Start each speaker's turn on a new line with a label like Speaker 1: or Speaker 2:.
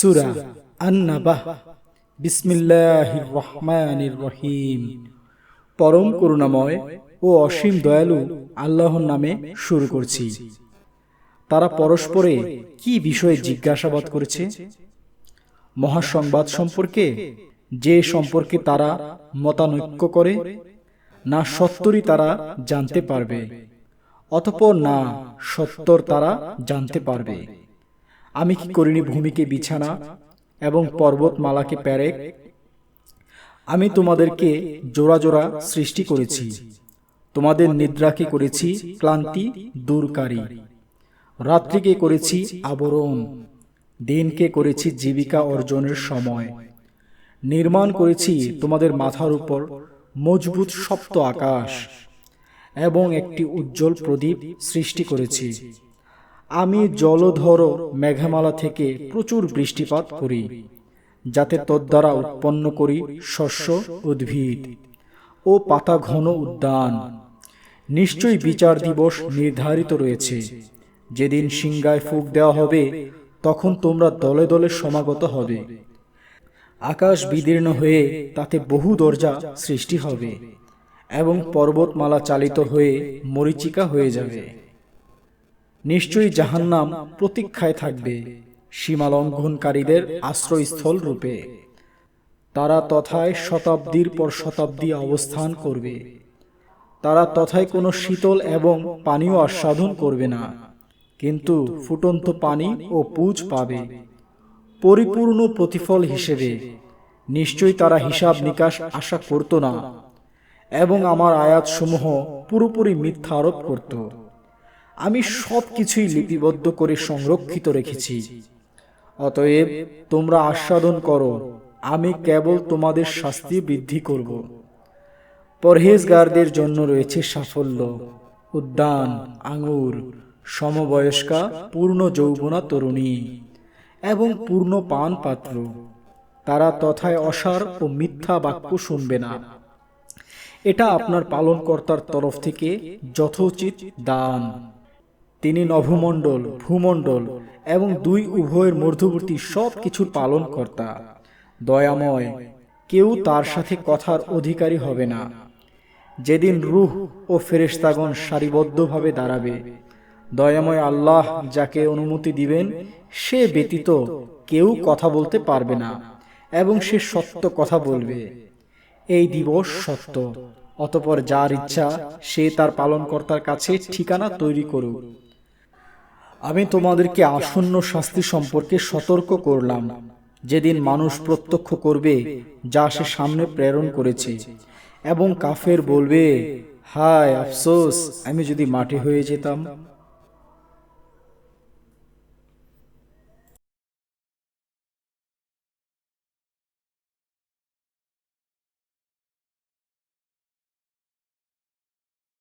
Speaker 1: সুরা আন্নাবাহ। বিসমিল্লাহির রহমানির রহিম পরম করুণাময় ও অসীম দয়ালু আল্লাহর নামে শুরু করছি। তারা পরস্পরে কি বিষয়ে জিজ্ঞাসাবাদ করেছে? মহাসংবাদ সম্পর্কে যে সম্পর্কে তারা মতানৈক্য করে, না সত্তরই তারা জানতে পারবে, অতপর না সত্তর তারা জানতে পারবে। আমি কি করিনি ভূমিকে বিছানা এবং পর্বতমালাকে প্যারেক? আমি তোমাদেরকে জোড়া জোড়া সৃষ্টি করেছি। তোমাদের নিদ্রাকে করেছি ক্লান্তি দূরকারী। রাত্রিকে করেছি আবরণ। দিনকে করেছি জীবিকা অর্জনের সময়। নির্মাণ করেছি তোমাদের মাথার উপর মজবুত সপ্ত আকাশ এবং একটি উজ্জ্বল প্রদীপ সৃষ্টি করেছি। আমি জলধর মেঘামালা থেকে প্রচুর বৃষ্টিপাত করি যাতে তদ্বারা উৎপন্ন করি শস্য উদ্ভিদ। ও পাতা ঘন উদ্যান। নিশ্চয়ই বিচার দিবস নির্ধারিত রয়েছে। যেদিন সিংগায় ফুক দেওয়া হবে তখন তোমরা দলে দলে সমাগত হবে। আকাশ বিদীর্ণ হয়ে তাতে বহু দরজা সৃষ্টি হবে এবং পর্বতমালা চালিত হয়ে মরিচিকা হয়ে যাবে। নিশ্চয়ই জাহান্নাম প্রতীক্ষায় থাকবে সীমা লঙ্ঘনকারীদের আশ্রয়স্থল রূপে। তারা তথায় শতাব্দীর পর শতাব্দী অবস্থান করবে। তারা তথায় কোনো শীতল এবং পানীয় আস্বাদন করবে না, কিন্তু ফুটন্ত পানি ও পুজ পাবে। পরিপূর্ণ প্রতিফল হিসেবে, নিশ্চয়ই তারা হিসাব নিকাশ আশা করত না, এবং আমার আয়াতসমূহ পুরোপুরি মিথ্যা আরোপ করত। আমি সব কিছুই লিপিবদ্ধ করে সংরক্ষিত রেখেছি। অতএব তোমরা আস্বাদন করো, আমি কেবল তোমাদের শাস্তি বৃদ্ধি করব। পরহেজগারদের জন্য রয়েছে সাফল্য, উদ্যান, আঙুর, সমবয়স্কা, পূর্ণ যৌবনা তরুণী এবং পূর্ণ পান পাত্র তারা তথায় অসার ও মিথ্যা বাক্য শুনবে না। এটা আপনার পালনকর্তার তরফ থেকে যথোচিত দান। তিনি নভমণ্ডল, ভূমণ্ডল এবং দুই উভয়ের মধ্যবর্তী সব কিছুর পালন কর্তা দয়াময়, কেউ তার সাথে কথার অধিকারী হবে না। যেদিন রুহ ও ফেরেশতাগণ সারিবদ্ধভাবে দাঁড়াবে, দয়াময় আল্লাহ যাকে অনুমতি দিবেন, সে ব্যতীত কেউ কথা বলতে পারবে না এবং সে সত্য কথা বলবে। এই দিবস সত্য, অতপর যার ইচ্ছা সে তার পালনকর্তার কাছে ঠিকানা তৈরি করুক। আমি তোমাদেরকে আসন্ন শাস্তি সম্পর্কে সতর্ক করলাম। যেদিন মানুষ প্রত্যক্ষ করবে, যা সে সামনে প্রেরণ করেছে। এবং কাফের বলবে, হায় আফসোস, আমি যদি মাটি হয়ে যেতাম।